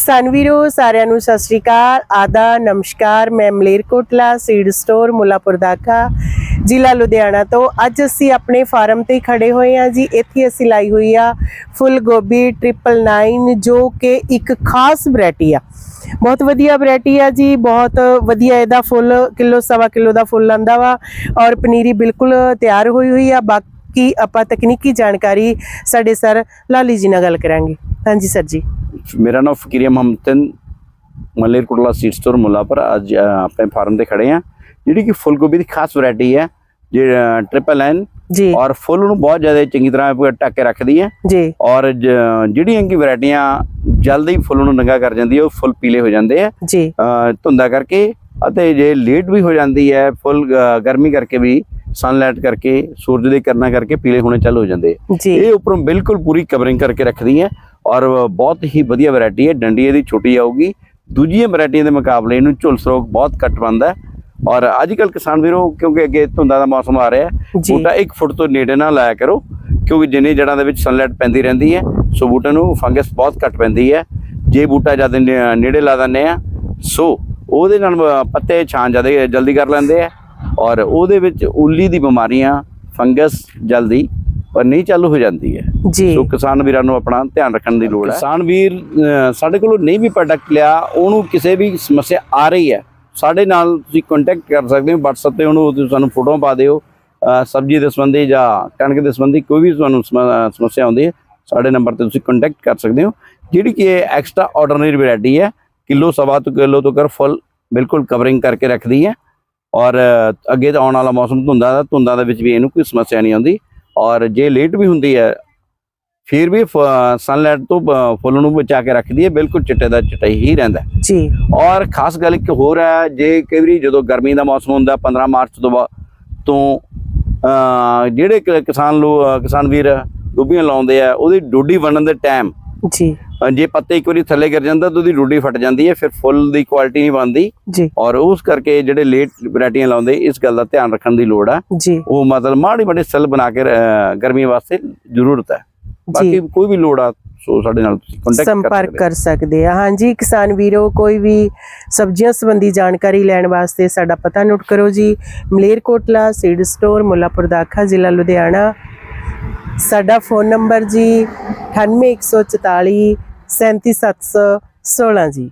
ਕਿਸਾਨ ਵੀਰੋ ਸਾਰਿਆਂ ਨੂੰ ਸਤਿ ਸ਼੍ਰੀ ਅਕਾਲ। ਆਦਾ, ਨਮਸਕਾਰ। ਮੈਂ ਮਲੇਰਕੋਟਲਾ ਸੀਡ ਸਟੋਰ, ਮੁਲਾਪੁਰ ਦਾਖਾ ਜ਼ਿਲ੍ਹਾ ਲੁਧਿਆਣਾ ਤੋਂ। ਅੱਜ ਅਸੀਂ ਆਪਣੇ ਫਾਰਮ ਤੇ ਹੀ ਖੜੇ ਹੋਏ ਹਾਂ ਜੀ। ਇੱਥੇ ਅਸੀਂ ਲਾਈ ਹੋਈ ਆ ਫੁੱਲ ਗੋਭੀ 999 ਜੋ ਕਿ ਇੱਕ ਖਾਸ ਵੈਰਾਈਟੀ ਆ। ਬਹੁਤ ਵਧੀਆ ਵੈਰਾਈਟੀ ਆ ਜੀ। ਬਹੁਤ ਵਧੀਆ ਇਹਦਾ ਫੁੱਲ, ਕਿਲੋ, ਸਵਾ ਕਿਲੋ ਦਾ ਫੁੱਲ ਆਂਦਾ ਵਾ। ਔਰ ਪਨੀਰੀ ਬਿਲਕੁਲ ਤਿਆਰ ਹੋਈ ਹੋਈ ਆ। ਬਾਕੀ ਆਪਾਂ ਤਕਨੀਕੀ ਜਾਣਕਾਰੀ ਸਾਡੇ ਸਰ ਲਾਲੀ ਜੀ ਨਾਲ ਗੱਲ ਕਰਾਂਗੇ। ਹਾਂਜੀ ਸਰ ਜੀ। ਮੇਰਾ ਨਾਮ ਫਕੀਰੀਆ ਮੁਹੰਮਦਨ ਮਲੇਰਕੋਟਲਾ ਸੀਡ ਸਟੋਰ ਮੁੱਲਾਪੁਰ। ਅੱਜ ਆਪਣੇ ਫਾਰਮ ਤੇ ਖੜੇ ਆ ਜਿਹੜੀ ਕਿ ਫੁੱਲ ਗੋਭੀ ਦੀ ਖਾਸ ਵੈਰਾਈਟੀ ਹੈ ਜਿਹੜਾ ਟ੍ਰਿਪਲ ਐਨ ਜੀ। ਔਰ ਫੁੱਲ ਨੂੰ ਬਹੁਤ ਜ਼ਿਆਦਾ ਚੰਗੀ ਤਰ੍ਹਾਂ ਢੱਕ ਕੇ ਰੱਖਦੀ ਹੈ। ਜੀ। ਔਰ ਜਿਹੜੀਆਂ ਕਿ ਵੈਰਾਈਟੀਆਂ ਜਲਦੀ ਫੁੱਲ ਨੂੰ ਨੰਗਾ ਕਰ ਜਾਂਦੀ ਹੈ ਉਹ ਫੁੱਲ ਪੀਲੇ ਹੋ ਜਾਂਦੇ ਆ ਜੀ। ਧੁੰਦਾ ਕਰਕੇ ਅਤੇ ਜੇ ਲੇਟ ਵੀ ਹੋ ਜਾਂਦੀ ਹੈ ਫੁੱਲ ਗਰਮੀ ਕਰਕੇ ਵੀ ਸਨਲਾਈਟ ਕਰਕੇ ਸੂਰਜ ਦੇ ਕਿਰਨਾਂ ਕਰਕੇ ਪੀਲੇ ਹੋਣੇ ਚਾਲੂ ਹੋ ਜਾਂਦੇ ਇਹ ਉੱਪਰੋਂ ਬਿਲਕੁਲ ਪੂਰੀ ਕਵਰਿੰਗ ਕਰਕੇ ਰੱਖਦੀ ਹੈ ਔਰ ਬਹੁਤ ਹੀ ਵਧੀਆ ਵੈਰਾਈਟੀ ਹੈ। ਡੰਡੀ ਇਹਦੀ ਛੋਟੀ ਆਊਗੀ। ਦੂਜੀਆਂ ਵੈਰਾਈਟੀਆਂ ਦੇ ਮੁਕਾਬਲੇ ਇਹਨੂੰ ਝੁਲ ਸਰੋਗ ਬਹੁਤ ਘੱਟ ਬੰਦਾ ਔਰ ਅੱਜ ਕੱਲ ਕਿਸਾਨ ਵੀਰੋ ਕਿਉਂਕਿ ਅੱਗੇ ਧੁੰਦਾਂ ਦਾ ਮੌਸਮ ਆ ਰਿਹਾ ਹੈ ਬੂਟਾ 1 ਫੁੱਟ ਤੋਂ ਨੇੜੇ ਨਾ ਲਾਇਆ ਕਰੋ ਕਿਉਂਕਿ ਜਿੰਨੇ ਜੜਾਂ ਦੇ ਵਿੱਚ ਸਨਲਾਈਟ ਪੈਂਦੀ ਰਹਿੰਦੀ ਹੈ ਸੋ ਬੂਟੇ ਨੂੰ ਫੰਗਸ ਬਹੁਤ ਘੱਟ ਪੈਂਦੀ ਹੈ। ਜੇ ਬੂਟਾ ਜਦ ਨੇ- ਨੇੜੇ ਲਾ ਦਿੰਦੇ ਆ ਸੋ ਉਹਦੇ ਨਾਲ ਪੱਤੇ ਛਾਂ ਜ਼ਿਆਦਾ ਜਲਦੀ ਕਰ ਲੈਂਦੇ ਆ। ਔਰ ਉਹਦੇ ਵਿੱਚ ਉੱਲੀ ਦੀ ਬਿਮਾਰੀਆਂ ਫੰਗਸ ਜਲਦੀ ਪਰ ਨਹੀਂ ਚਾਲੂ ਹੋ ਜਾਂਦੀ ਹੈ। ਜੀ। ਸੋ ਕਿਸਾਨ ਵੀਰਾਂ ਨੂੰ ਆਪਣਾ ਧਿਆਨ ਰੱਖਣ ਦੀ ਲੋੜ ਹੈ। ਕਿਸਾਨ ਵੀਰ ਸਾਡੇ ਕੋਲੋਂ ਨਹੀਂ ਵੀ ਪ੍ਰੋਡਕਟ ਲਿਆ ਉਹਨੂੰ ਕਿਸੇ ਵੀ ਸਮੱਸਿਆ ਆ ਰਹੀ ਹੈ। ਸਾਡੇ ਨਾਲ ਤੁਸੀਂ ਕੰਟੈਕਟ ਕਰ ਸਕਦੇ ਹੋ WhatsApp ਤੇ ਉਹਨੂੰ ਤੁਸੀਂ ਸਾਨੂੰ ਫੋਟੋਆਂ ਪਾ ਦਿਓ। ਸਬਜ਼ੀ ਦੇ ਸੰਬੰਧੀ ਜਾਂ ਕਣਕ ਦੇ ਸੰਬੰਧੀ ਕੋਈ ਵੀ ਤੁਹਾਨੂੰ ਸਮੱਸਿਆ ਆਉਂਦੀ ਹੈ ਸਾਡੇ ਨੰਬਰ ਤੇ ਤੁਸੀਂ ਕੰਟੈਕਟ ਕਰ ਸਕਦੇ ਹੋ। ਜਿਹੜੀ ਕਿ ਐਕਸਟਰਾ ਆਰਡੀਨਰੀ ਵੈਰਾਈਟੀ ਹੈ ਕਿਲੋ ਸਵਾ ਤੋਂ ਕਿਲੋ ਤੋਂ ਕਰ ਫੁੱਲ ਬਿਲਕੁਲ ਕਵਰਿੰਗ ਕਰਕੇ ਰੱਖਦੀ ਹੈ। ਔਰ ਅੱਗੇ ਤਾਂ ਆਉਣ ਵਾਲਾ ਮੌਸਮ ਧੁੰਦਾ ਦਾ ਧੁੰਦਾਂ ਦੇ ਵਿੱਚ ਵੀ ਇਹਨੂੰ ਕੋਈ ਸਮੱਸਿਆ ਨਹੀਂ ਆਉਂਦੀ। ਔਰ ਜੇ ਲੇਟ ਵੀ ਹੁੰਦੀ ਹੈ ਫਿਰ ਵੀ ਸਨਲਾਈਟ ਤੋਂ ਫੁੱਲ ਨੂੰ ਬਚਾ ਕੇ ਰੱਖਦੀ ਹੈ ਬਿਲਕੁਲ ਚਿੱਟੇ ਦਾ ਚਿੱਟਾ ਹੀ ਰਹਿੰਦਾ। ਜੀ। ਔਰ ਖਾਸ ਗੱਲ ਇੱਕ ਹੋਰ ਹੈ ਜੇ ਕਈ ਵਾਰੀ ਜਦੋਂ ਗਰਮੀ ਦਾ ਮੌਸਮ ਹੁੰਦਾ 15 ਮਾਰਚ ਤੋਂ ਬਾਅਦ ਤੋਂ ਜਿਹੜੇ ਕਿਸਾਨ ਲੋ ਕਿਸਾਨ ਵੀਰ ਗੋਭੀਆਂ ਲਾਉਂਦੇ ਆ ਉਹਦੀ ਡੋਡੀ ਬਣਨ ਦੇ ਟਾਈਮ ਜੀ। ਜੇ ਪੱਤੇ ਇੱਕ ਵਾਰੀ ਥੱਲੇ ਗਿਰ ਜਾਂਦਾ ਤਾਂ ਉਹਦੀ ਡੋਡੀ ਫਟ ਜਾਂਦੀ ਹੈ ਫਿਰ ਫੁੱਲ ਦੀ ਕੁਆਲਿਟੀ ਨਹੀਂ ਬਣਦੀ। ਜੀ। ਔਰ ਉਸ ਕਰਕੇ ਜਿਹੜੇ ਲੇਟ ਵੈਰਾਈਟੀਆਂ ਲਾਉਂਦੇ ਇਸ ਗੱਲ ਦਾ ਧਿਆਨ ਰੱਖਣ ਦੀ ਲੋੜ ਜੀ। ਉਹ ਮਤਲਬ ਮਾੜੀ ਮਾੜੀ ਸੈੱਲ ਬਣਾ ਕੇ ਗਰਮੀ ਵਾਸਤੇ ਜ਼ਰੂਰਤ ਹੈ। ਬਾਕੀ ਕੋਈ ਵੀ ਲੋੜ ਆ ਸੋ ਸਾਡੇ ਨਾਲ ਤੁਸੀਂ ਕੰਟੈਕਟ ਸੰਪਰਕ ਕਰ ਸਕਦੇ ਆ। ਹਾਂਜੀ ਕਿਸਾਨ ਵੀਰੋ ਕੋਈ ਵੀ ਸਬਜ਼ੀਆਂ ਸੰਬੰਧੀ ਜਾਣਕਾਰੀ ਲੈਣ ਵਾਸਤੇ ਸਾਡਾ ਪਤਾ ਨੋਟ ਕਰੋ ਜੀ। ਮਲੇਰਕੋਟਲਾ ਸੀਡ ਸਟੋਰ ਮੁੱਲਾਪੁਰ ਦਾਖਾ ਜ਼ਿਲ੍ਹਾ ਲੁਧਿਆਣਾ। ਸਾਡਾ ਫੋਨ ਨੰਬਰ ਜੀ 98144 37716 ਜੀ।